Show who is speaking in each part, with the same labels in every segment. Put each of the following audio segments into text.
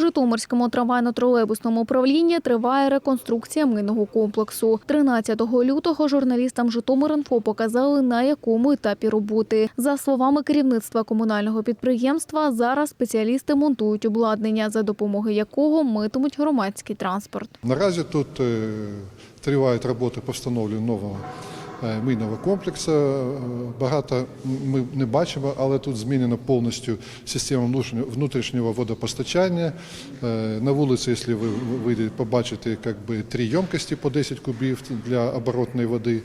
Speaker 1: Житомирському трамвайно-тролейбусному управлінні триває реконструкція мийного комплексу. 13 лютого журналістам Житомир.Інфо показали, на якому етапі роботи. За словами керівництва комунального підприємства, зараз спеціалісти монтують обладнання, за допомогою якого митимуть громадський транспорт.
Speaker 2: Наразі тут е, тривають роботи по встановленню нового мийного комплексу. Е, Багато ми не бачимо, але тут змінена повністю система внутрішнього- водопостачання. Е, На вулиці, якщо ви вийдете, побачите как би, три ємкості по 10 кубів для оборотної води.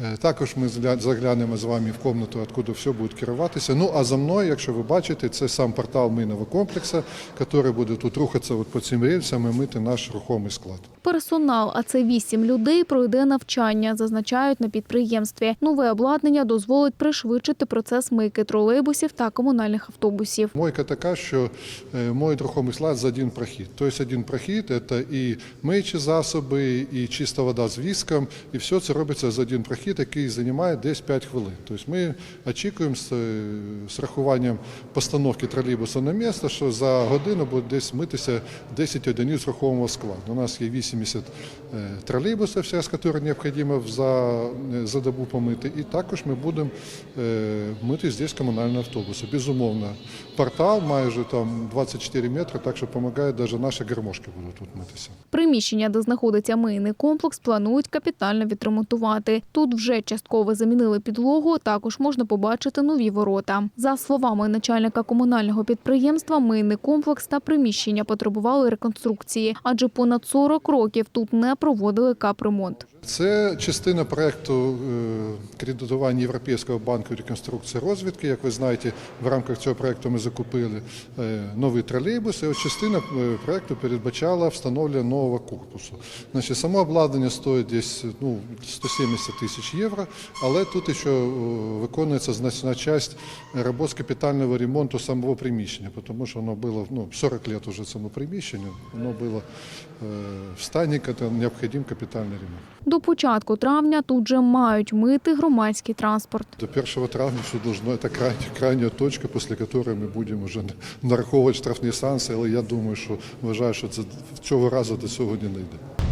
Speaker 2: Е, Також ми заглянемо з вами в кімнату, откуда все буде керуватися. Ну а за мною, якщо ви бачите, це сам портал мийного комплексу, який буде тут рухатися от по цим рельсам і мити наш рухомий склад.
Speaker 1: Персонал, а це вісім людей, пройде навчання, зазначають на підприємстві. Нове обладнання дозволить пришвидшити процес мийки тролейбусів та комунальних автобусів.
Speaker 2: Мойка така, що е, моють рухомий склад за один прохід. Тобто один прохід це і миючі засоби, і чиста вода з віском, і все це робиться за один прохід, який займає десь 5 хвилин. Тобто ми очікуємо з, е, з рахуванням постановки тролейбуса на місце, що за годину буде десь митися 10 одиниць рухомого складу. У нас є 80 е, тролейбусів, зараз, які необхідно за, е, за добу помити, і також ми будемо е, мити здесь комунальні автобуси. Безумовно, портал майже там 24 метри, так що допомагає, навіть наші гармошки будуть тут митися.
Speaker 1: Приміщення, де знаходиться мийний комплекс, планують капітально відремонтувати. Тут вже частково замінили підлогу. Також можна побачити нові ворота. За словами начальника комунального підприємства, мийний комплекс та приміщення потребували реконструкції, адже понад 40 років тут не проводили капремонт.
Speaker 2: Це частина проекту е, кредитування Європейського банку реконструкції розвідки. Як ви знаєте, в рамках цього проекту ми закупили е, новий тролейбус. І от частина е, проекту передбачала встановлення нового корпусу. Значить, само обладнання стоїть десь ну, 170 тисяч євро, але тут ще виконується значна частина робот з капітального ремонту самого приміщення, тому що воно було ну, 40 років вже цьому приміщенню, воно було в стані, коли необхідний капітальний ремонт.
Speaker 1: До початку травня тут же мають мити громадський транспорт.
Speaker 2: До 1 травня все должно, це крайня, крайня точка, після якої ми будемо вже нараховувати штрафні санкції, але я думаю, що вважаю, що це цього разу до цього не йде.